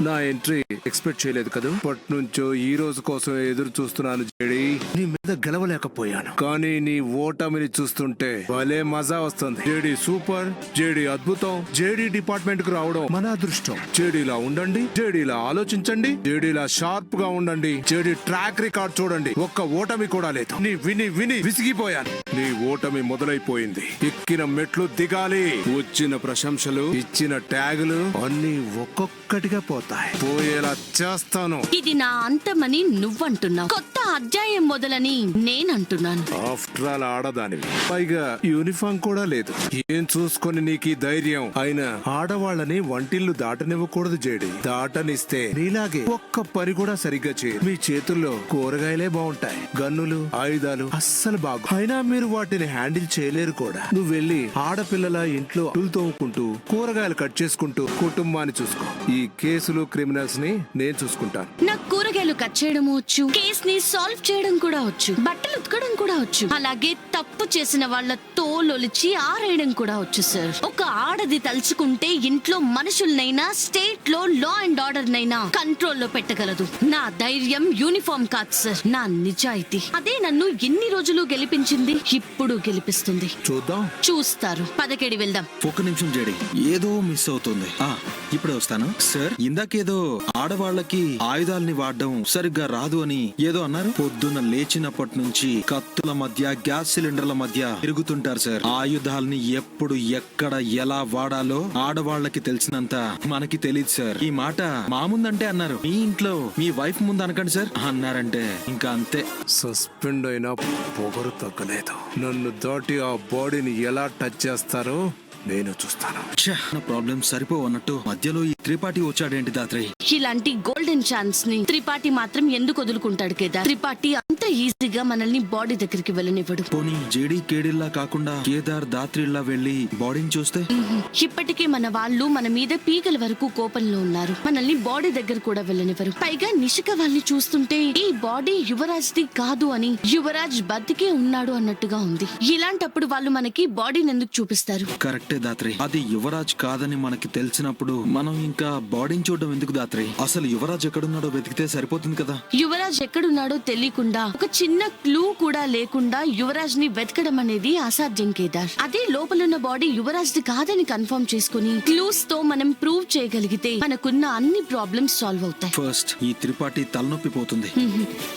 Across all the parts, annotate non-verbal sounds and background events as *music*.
నా entry expect చేయలేదు కదా. అప్పటి నుంచో ఈ రోజు కోసం ఎదురు చూస్తున్నాను జేడి. నీ మీద గెలవలేకపోయాను. కానీ నీ ఓటమిని చూస్తుంటే భలే మజా వస్తుంది. జేడి సూపర్ జేడి అద్భుతం జేడి డిపార్ట్మెంట్కు రావడం మన అదృష్టం. జేడీలా ఉండండి జేడీలా ఆలోచించండి జేడీలా షార్ప్గా ఉండండి జేడీ ట్రాక్ రికార్డ్ చూడండి. ఒక్క ఓటమి కూడా లేదు. నీ విని విని విసిగిపోయాను. నీ ఓటమి మొదలైపోయింది. ఎక్కిన మెట్లు దిగాలి. వచ్చిన ప్రశంసలు ఇచ్చిన ట్యాగులు అన్ని ఒక్కొక్కటిగా పోతాయి. పోయేలా చేస్తాను. ఇది నా అంతమని నువ్వంటున్నావు. అధ్యాయం మొదలని నేనంటున్నాను. After all ఆడదానివి. పైగా యూనిఫామ్ కూడా లేదు. ఏం చూసుకొని నీకు ఈ ధైర్యం? అయినా ఆడవాళ్ళని వంటిల్లు దాటనివ్వకూడదు జేడి. దాటనిస్తే నీలాగే ఒక్క పని కూడా సరిగ్గా చేయ మీ చేతుల్లో కూరగాయలే బాగుంటాయి గన్నులు ఆయుధాలు అస్సలు బాగు. అయినా మీరు వాటిని హ్యాండిల్ చేయలేరు కూడా. నువ్వు వెళ్ళి ఆడపిల్లల ఇంట్లో అటులు తోముకుంటూ కూరగాయలు కట్ చేసుకుంటూ కుటుంబాన్ని చూసుకో. ఈ కేసులు క్రిమినల్స్ని నేను చూసుకుంటాను. నాకు కూరగాయలు కట్ చేయడం వచ్చు. కేస్ని సాల్వ్ చేయడం కూడా వచ్చు. బట్టలు ఉతకడం కూడా వచ్చు. అలాగే తప్పు చేసిన వాళ్ళ తోలొలిచి ఆరేయడం కూడా వచ్చు సార్ ఒక ఆడది తలుచుకుంటే ఇంట్లో మనుషుల్నైనా స్టేట్లో లా అండ్ ఆర్డర్ నైనా కంట్రోల్లో పెట్టగలదు. నా ధైర్యం యూనిఫామ్ కాదు సార్ నా నిజాయితీ. అదే నన్ను ఎన్ని రోజులు గెలిపించింది? ఇప్పుడు గెలిపిస్తుంది. చూద్దాం. చూస్తారు. పదకేడి వెళ్దాం. ఒక్క నిమిషం జేడి. ఏదో మిస్ అవుతుంది. ఆ ఇప్పుడే వస్తాను. సార్ ఇందాకేదో ఆడవాళ్ళకి ఆయుధాలని వాడడం సరిగ్గా రాదు అని ఏదో అన్నారు. పొద్దున్న లేచినప్పటి నుంచి కత్తుల మధ్య గ్యాస్ సిలిండర్ల మధ్య తిరుగుతుంటారు సార్. ఆయుధాలని ఎప్పుడు ఎక్కడ ఎలా వాడాలో ఆడవాళ్ళకి తెలిసినంత మనకి తెలియదు సార్. ఈ మాట మా ముందంటే అన్నారు. మీ ఇంట్లో మీ వైఫ్ ముందు అనకండి సార్. అన్నారంటే ఇంకా అంతే. సస్పెండ్ అయినా పొగరు తగ్గలేదు. నన్ను దాటి ఆ బాడీని ఎలా టచ్ చేస్తారో నేను చూస్తాను. ప్రాబ్లం సరిపోవన్నట్టు మధ్యలో ఈ త్రిపాఠి వచ్చాడేంటి దాత్రి? ఇలాంటి గోల్డెన్ ఛాన్స్ని త్రిపాఠి మాత్రం ఎందుకు వదులుకుంటాడు కేదార్? త్రిపాఠి అంత ఈజీగా మనల్ని బాడీ దగ్గరికి వెళ్ళనివ్వడు. పోనీ జేడీ కేడిల్లా కాకుండా కేదార్ దాత్రిల్లా వెళ్ళి బాడీని చూస్తే. ఇప్పటికే మన వాళ్ళు మన మీద పీకల వరకు కోపంలో ఉన్నారు. మనల్ని బాడీ దగ్గర కూడా వెళ్ళనివ్వరు. పైగా నిషిక వాళ్ళని చూస్తుంటే ఈ బాడీ యువరాజ్ ది కాదు అని యువరాజ్ బతికే ఉన్నాడు అన్నట్టుగా ఉంది. ఇలాంటప్పుడు వాళ్ళు మనకి బాడీని ఎందుకు చూపిస్తారు? కరెక్టే దాత్రి. అది యువరాజ్ కాదని మనకి తెలిసినప్పుడు మనం ఇంకా బాడీని చూడడం ఎందుకు దాత్రి? అసలు యువరాజ్ ఎక్కడున్నాడో వెతికితే సరిపోతుంది కదా? యువరాజ్ ఎక్కడున్నాడో తెలియకుండా ఒక చిన్న క్లూ కూడా లేకుండా యువరాజ్ని వెతకడం అనేది అసాధ్యం కేదార్. అదే లోపలున్న బాడీ యువరాజ్ ది కాదని కన్ఫర్మ్ చేసుకుని క్లూస్తో మనం ప్రూవ్ చేయగలిగితే మనకున్న అన్ని ప్రాబ్లమ్స్ సాల్వ్ అవుతాయి. ఫస్ట్ ఈ త్రిపాఠి తలనొప్పి పోతుంది.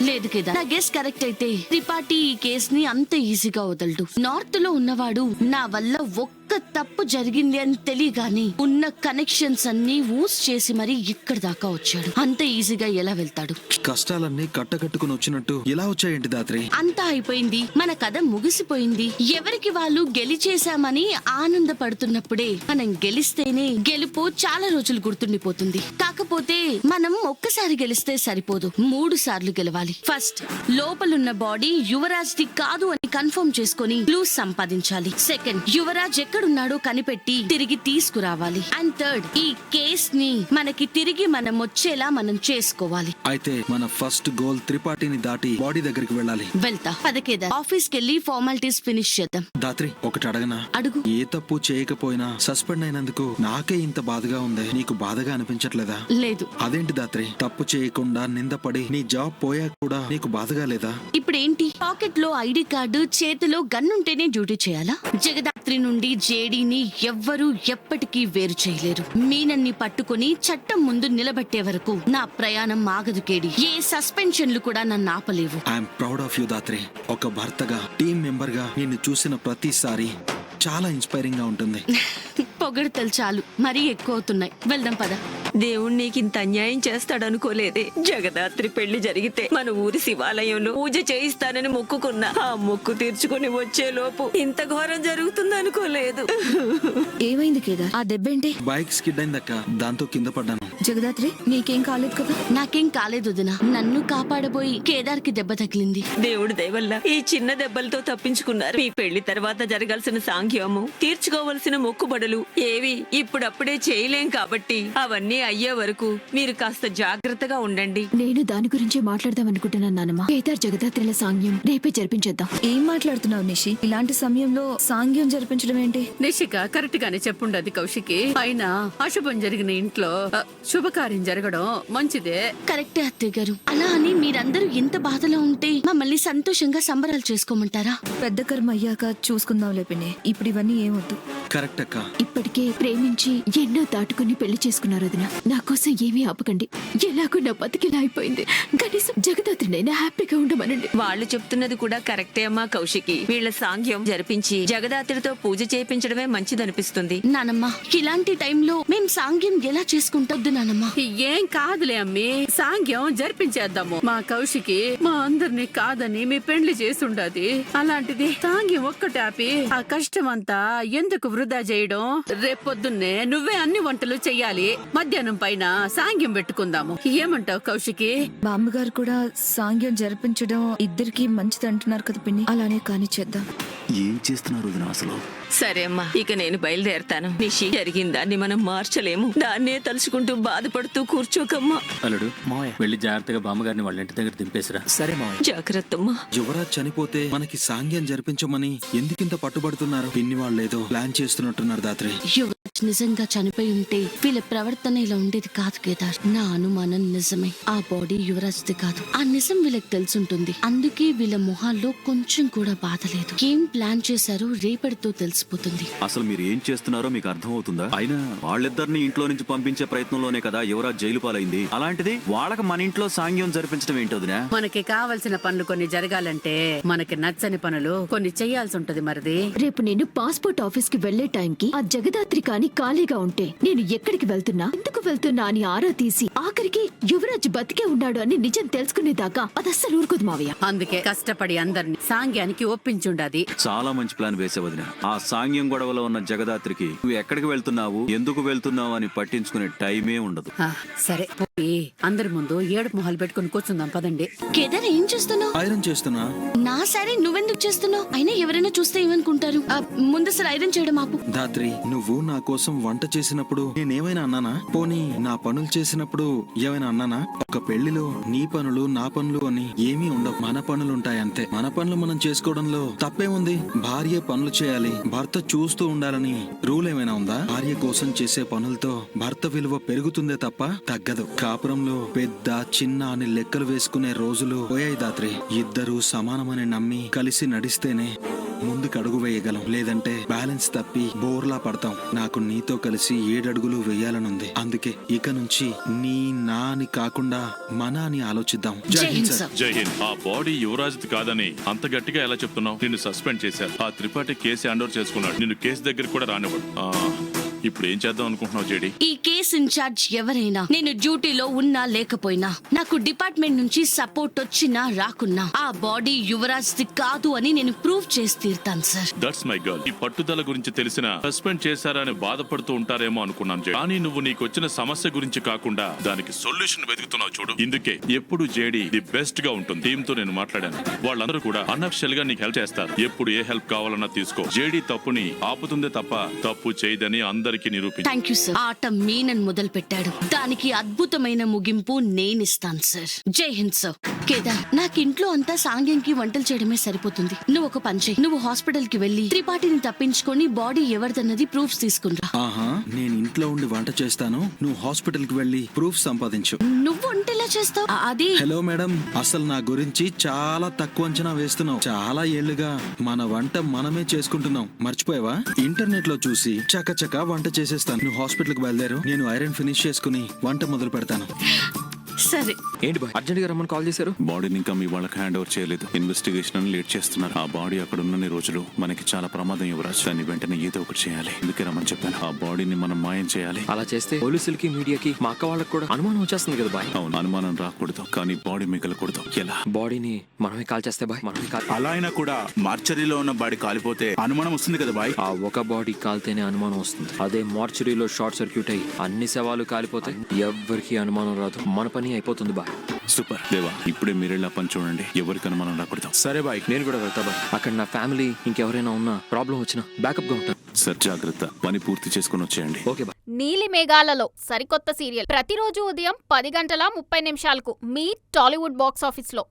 లేదు కేదార్. నా గెస్ కరెక్ట్ అయితే త్రిపాఠి ఈ కేస్ని అంత ఈజీగా వదలడు. నార్త్లో ఉన్నవాడు నా వల్ల ఒక్క తప్పు జరిగింది అని తెలియగాని ఉన్న కనెక్షన్స్ అన్ని ఊస్ చేసి మరి ఇక్కడ దాకా వచ్చాడు. అంత ఈజీగా ఎలా వెళ్తాడు? కష్టాలన్నీ కట్టకట్టుకుని వచ్చినట్టు ఇలా వచ్చాయేంటి దాత్రి? అంతా అయిపోయింది. మన కథ ముగిసిపోయింది. ఎవరికి వాళ్ళు గెలిచేశామని ఆనందపడుతున్నప్పుడే మనం గెలిస్తేనే గెలుపు చాలా రోజులు గుర్తుండిపోతుంది. కాకపోతే మనం ఒక్కసారి గెలిస్తే సరిపోదు. మూడు సార్లు గెలవాలి. ఫస్ట్ లోపలున్న బాడీ యువరాజ్ ది కాదు అని కన్ఫర్మ్ చేసుకొని క్లూస్ సంపాదించాలి. సెకండ్ యువరాజ్ ఎక్కడున్నాడో కనిపెట్టి తిరిగి తీసుకురావాలి. అండ్ థర్డ్ ఈ కేస్ని మనకి తిరిగి మనం వచ్చేలా మనం చేసుకోవాలి. అయితే మన ఫస్ట్ గోల్ త్రిపాఠిని దాటి బాడీ దగ్గరికి వెళ్ళాలి. వెళ్తా. పదకేదా ఆఫీస్ కెళ్ళి ఫార్మాలిటీస్ ఫినిష్ చేద్దాం. దాత్రి ఒకటి అడగనా? అడుగు. ఏ తప్పు చేయకపోయినా సస్పెండ్ అయినందుకు నాకే ఇంత బాధగా ఉంది. నీకు బాధగా అనిపించట్లేదా? లేదు. అదేంటి దాత్రి? తప్పు చేయకుండా నిందపడి నీ జాబ్ పోయాక కూడా నీకు బాధగా లేదా? ఇప్పుడేంటి? పాకెట్లో ఐడి కార్డు చేతిలో గన్ ఉంటేనే డ్యూటీ చేయాలా? జగదాత్రి నుండి జేడీని ఎవ్వరూ ఎప్పటికీ వేరు చేయలేరు. మీనన్ని పట్టుకొని చట్టం ముందు నిలబెట్టే వరకు నా ప్రయాణం ఆగదు కేడి. ఏ సస్పెన్షన్లు కూడా నన్ను ఆపలేవు. I'm proud of you Dhatri. ఒక భర్తగా టీం మెంబర్గా నిన్ను చూసిన ప్రతిసారి చాలా ఇన్స్పైరింగ్గా ఉంటుంది. *laughs* పొగడతలు చాలు. మరీ ఎక్కువ అవుతున్నాయి. వెళ్దాం పద. దేవుడు నీకు ఇంత అన్యాయం చేస్తాడనుకోలేదే. జగదాత్రి పెళ్ళి జరిగితే మన ఊరి శివాలయంలో పూజ చేయిస్తానని మొక్కుకున్నా. ఆ మొక్కు తీర్చుకుని వచ్చే లోపు ఇంత ఘోరం జరుగుతుందనుకోలేదు. ఏమైంది కేదార్? ఆ దెబ్బేంటి? Bike skid అయిందక్క. దాంతో కింద పడ్డాను. జగదాత్రి నీకేం కాలేదు కదా? నాకేం కాలేదు వదినా. నన్ను కాపాడబోయి కేదార్కి దెబ్బ తగిలింది. దేవుడి దయవల్ల ఈ చిన్న దెబ్బలతో తప్పించుకున్నారు. మీ పెళ్ళి తర్వాత జరగాల్సిన సాంఖ్యము తీర్చుకోవలసిన మొక్కుబడులు ఏవి ఇప్పుడప్పుడే చేయలేం కాబట్టి అవన్నీ అయ్యే వరకు మీరు కాస్త జాగ్రత్తగా ఉండండి. నేను దాని గురించే మాట్లాడదాం అనుకుంటున్నాను నానమ్మ. కేదార్ జగదాత్రిల సాంగ్యం రేపే జరిపించేద్దాం. ఏం మాట్లాడుతున్నావు నిషి? ఇలాంటి సమయంలో సాంగ్యం జరిపించడం ఏంటి? నిషిక కరెక్ట్ గానే చెప్పుండది కౌశికి. అయినా అశుభం జరిగిన ఇంట్లో శుభకార్యం జరగడం మంచిదే. కరెక్టే అత్తయ్య గారు. అలా అని మీరందరూ ఇంత బాధలో ఉంటే మమ్మల్ని సంతోషంగా సంబరాలు చేసుకోమంటారా? పెద్ద కర్మ అయ్యాక చూసుకుందాం లేపినే ఇప్పుడు ఇవన్నీ ఏమొద్దు. కరెక్ట్ అక్క. ఇప్పటికే ప్రేమించి ఎన్నో దాటుకుని పెళ్ళి చేసుకున్నారు వదిన నా కోసం ఏమీ ఆపకండి. ఎలాగో నా బతికిలా అయిపోయింది. కనీసం జగదాత్రినైనా హ్యాపీగా ఉండమనండి. వాళ్ళు చెప్తున్నది కూడా కరెక్టే అమ్మా కౌశికి. వీళ్ళ సాంగ్యం జరిపించి జగదాత్రితో పూజ చేయించడమే మంచిదనిపిస్తుంది. నానమ్మ ఇలాంటి టైంలో మేం సాంగ్యం ఎలా చేసుకుంటొద్దు నానమ్మ? ఏం కాదులే అమ్మి. సాంగ్యం జరిపించేద్దాము. మా కౌశికి మా అందరినీ కాదని మీ పెండ్లి చేసుండది. అలాంటిది సాంగ్యం ఒక్కటాపి ఆ కష్టం అంతా ఎందుకు వృధా చేయడం? రేపొద్దున్నే నువ్వే అన్ని వంటలు చెయ్యాలి. మధ్యాహ్నం పైన సాంగ్యం పెట్టుకుందాము. ఏమంటావు కౌశికి? బామ్మగారు కూడా సాంగ్యం జరిపించడం ఇద్దరికి మంచిది అంటున్నారు కదా పిన్ని. అలానే కాని చేద్దాం. ఏం చేస్తున్నారు వదిన అసలు? సరే అమ్మా ఇక నేను బయలుదేరతాను. నిషి జరిగిన దాన్ని మనం మార్చలేము. దాన్నే తలుచుకుంటూ బాధపడుతూ కూర్చోకమ్మా. అల్లుడు మావయ్య. వెళ్ళి జాగ్రత్తగా బామ్మగారిని వాళ్ళ ఇంటి దగ్గర దింపేసిరా. సరే మావయ్య. జాగ్రత్తమ్మా యువరాజ్ చనిపోతే మనకి సాంగ్యం జరిపించమని ఎందుకింత పట్టుబడుతున్నారు? పిన్ని వాళ్ళేదో ప్లాన్ చేస్తున్నట్టున్నారు దాత్రి. నిజంగా చనిపోయి ఉంటే వీళ్ళ ప్రవర్తన ఇలా ఉండేది కాదు కేదార్. నా అనుమానం నిజమే. ఆ బాడీ యువరాజ్ది కాదు. ఆ నిజం వీళ్ళకి తెలుసుంటుంది. అందుకే వీళ్ళ మొహాల్లో కొంచెం కూడా బాధ లేదు. ఏం ప్లాన్ చేశారో రేపటితో తెలిసిపోతుంది. అసలు మీరు ఏం చేస్తున్నారో మీకు అర్థమవుతుందా? అయినా వాళ్ళిద్దరిని ఇంట్లో నుంచి పంపించే ప్రయత్నంలోనే కదా యువరాజ్ జైలు పాలైంది. అలాంటిది వాళ్ళకి మన ఇంట్లో సాంగ్యం జరిపించడం ఏంటి వదినా? మనకి కావలసిన పనులు కొన్ని జరగాలంటే మనకి నచ్చని పనులు కొన్ని చెయ్యాల్సి ఉంటది మరిది. రేపు నేను పాస్పోర్ట్ ఆఫీస్కి వెళ్ళే టైంకి ఆ జగదాత్రి కాని ఖాళీగా ఉంటే నేను ఎక్కడికి వెళ్తున్నా? ఎందుకు వెళ్తున్నా అని ఆరా తీసి ఆఖరికి యువరాజ్ బతికే ఉన్నాడు అని నిజం తెలుసుకునేదాకా అది అస్సలు ఊరుకోదు మావయ్య. అందుకే కష్టపడి అందరిని సాంగ్యానికి ఒప్పించుండాది. చాలా మంచి ప్లాన్ వేసే వదిన. ఆ సాంగ్యం గొడవలో ఉన్న జగదాత్రికి నువ్వు ఎక్కడికి వెళ్తున్నావు? ఎందుకు వెళ్తున్నావు? అని పట్టించుకునే టైమే ఉండదు. సరే. అందరి ముందు ఏడుపు మొహాలు పెట్టుకుని కూర్చుందాం పదండి. కేదార్ ఏం చేస్తున్నావు? ఐరన్ చేస్తున్నా. నా సరే నువ్వెందుకు చేస్తున్నావు? అయినా ఎవరైనా చూస్తే ఏమనుకుంటారు? ఆ, ముందు అసలు ఐరన్ చేయడం ఆపు. దాత్రి నువ్వు నా కోసం వంట చేసినప్పుడు నేనేమైనా అన్నానా? పోనీ నా పనులు చేసినప్పుడు ఏమైనా అన్నానా? ఒక పెళ్ళిలో నీ పనులు నా పనులు అని ఏమీ ఉండవు. మన పనులు ఉంటాయి అంతే. మన పనులు మనం చేసుకోవడంలో తప్పేముంది? భార్య పనులు చేయాలి భర్త చూస్తూ ఉండాలని రూల్ ఏమైనా ఉందా? భార్య కోసం చేసే పనులతో భర్త విలువ పెరుగుతుందే తప్ప తగ్గదు. కాపురంలో పెద్ద చిన్న అని లెక్కలు వేసుకునే రోజులు పోయాయి దాత్రి. ఇద్దరు సమానమని నమ్మి కలిసి నడిస్తేనే ముందుకు అడుగు వేయగలం. లేదంటే బ్యాలెన్స్ తప్పి బోర్లా పడతాం. నాకు నీతో కలిసి ఏడడుగులు వేయాలనుంది. అందుకే ఇక నుంచి నీ నా అని కాకుండా మన అని ఆలోచిద్దాం. జై జై హింద్ హింద్ సార్. సార్. జై హింద్. ఆ బాడీ యువరాజ్ది కాదని అంత గట్టిగా ఎలా చెప్తున్నావు? నిన్ను సస్పెండ్ చేశారు. ఆ త్రిపాఠి కేసు హ్యాండ్ ఓవర్ చేసుకున్నాడు. నిన్ను కేసు దగ్గర కూడా రానివ్వడు. ఆ, ఇప్పుడు ఏం చేద్దాం అనుకుంటున్నావు జేడి? ఈ కేస్ ఇన్ఛార్జ్ ఎవరైనా నేను డ్యూటీలో ఉన్నా లేకపోయినా నాకు డిపార్ట్మెంట్ నుంచి సపోర్ట్ వచ్చినా రాకున్నా ఆ బాడీ యువరాజ్ ది కాదు అని నేను ప్రూవ్ చేసి తీరుతాను సార్. దట్స్ మై గర్ల్ ఈ పట్టుదల గురించి తెలిసిన సస్పెండ్ చేశారని బాధపడుతూ ఉంటారేమో అనుకున్నాను జేడి. కానీ నువ్వు నీకు వచ్చిన సమస్య గురించి కాకుండా దానికి సొల్యూషన్ వెతుకుతున్నావు చూడు. ఇందుకే ఎప్పుడు జేడి ది బెస్ట్గా ఉంటుంది. టీమ్తో నేను మాట్లాడాను. వాళ్ళందరూ కూడా అన్అఫిషియల్గా నీకు హెల్ప్ చేస్తారు. ఎప్పుడు ఏ హెల్ప్ కావాలన్నా తీసుకో. జేడి తప్పుని ఆపుతుందే తప్ప తప్పు చేయదని అందరికీ నిరూపించు. థ్యాంక్ యూ సార్ ఆట మీనన్ మొదలు పెట్టాడు దానికి అద్భుతమైన ముగింపు నేనిస్తాను సార్ జై హింద్ సార్ కేదార్ నాకు ఇంట్లో అంతా సాంగ్యంకి వంటలు చేయడమే సరిపోతుంది. నువ్వు ఒక పని చేయి. నువ్వు హాస్పిటల్కి వెళ్ళి త్రిపాఠిని తప్పించుకొని బాడీ ఎవరిదన్నది ప్రూఫ్స్ తీసుకునిరా ఆహా నేను ఇంట్లో ఉండి వంట చేస్తాను. నువ్వు హాస్పిటల్కి వెళ్ళి ప్రూఫ్ సంపాదించు. నువ్వు వంటెలా చేస్తావు అది హలో మేడం అసలు నా గురించి చాలా తక్కువ అంచనా వేస్తున్నావు. చాలా ఏళ్ళుగా మన వంట మనమే చేసుకుంటున్నాం. మర్చిపోయావా? ఇంటర్నెట్లో చూసి చకచక వంట చేసేస్తాను. నువ్వు హాస్పిటల్కి బయలుదేరు నేను ఐరన్ ఫినిష్ చేసుకుని వంట మొదలు పెడతాను సరే. ఏంటి బాయ్? అర్జెంట్గా రమ్మని కాల్ చేశారు? బాడీని ఇంకా మీ వాళ్ళకి హ్యాండ్ ఓవర్ చేయలేదు. ఇన్వెస్టిగేషన్ అని లేట్ చేస్తున్నారు. ఆ బాడీ అక్కడ ఉన్నన్ని రోజులు మనకి చాలా ప్రమాదం యువరాజ్ దాన్ని వెంటనే ఏదో ఒకటి చేయాలి. అందుకే రమ్మని చెప్పాను. ఆ బాడీని మనం మాయం చేయాలి. అలా చేస్తే పోలీసులకి మీడియాకి మా అక్క వాళ్ళకి కూడా అనుమానం వచ్చేస్తుంది కదా బాయ్? అవును అనుమానం రాకూడదు. కానీ బాడీ మిగలకూడదు. ఎలా? బాడీని మనమే కాల్ చేస్తే బాయ్? మనమే కాల్ అలా అయినా కూడా మార్చరీలో ఉన్న బాడీ కాలిపోతే అనుమానం వస్తుంది కదా బాయ్? ఆ ఒక బాడీ కాల్తేనే అనుమానం వస్తుంది. అదే మార్చురీలో షార్ట్ సర్క్యూట్ అయ్యి అన్ని శవాలు కాలిపోతే ఎవ్వరికి అనుమానం రాదు. మన పని అయిపోతుంది బాయ్. సూపర్. దేవా ఇప్పుడే మీరెళ్ళా పని చూడండి. ఎవరికి అనుమానం రాకూడదు. సరే బాయ్. నేను కూడా వెళ్తా బాయ్. అక్కడ నా ఫ్యామిలీ ఇంకెవరైనా ఉన్నా ప్రాబ్లం వచ్చినా బ్యాకప్గా ఉంటాను సార్ జాగ్రత్త. పని పూర్తి చేసుకుని వచ్చేయండి. Okay bye. నీలి మేఘాలలో సరికొత్త సీరియల్. ప్రతిరోజు ఉదయం పది గంటల ముప్పై నిమిషాలకు మీ టాలీవుడ్ బాక్స్ ఆఫీస్లో.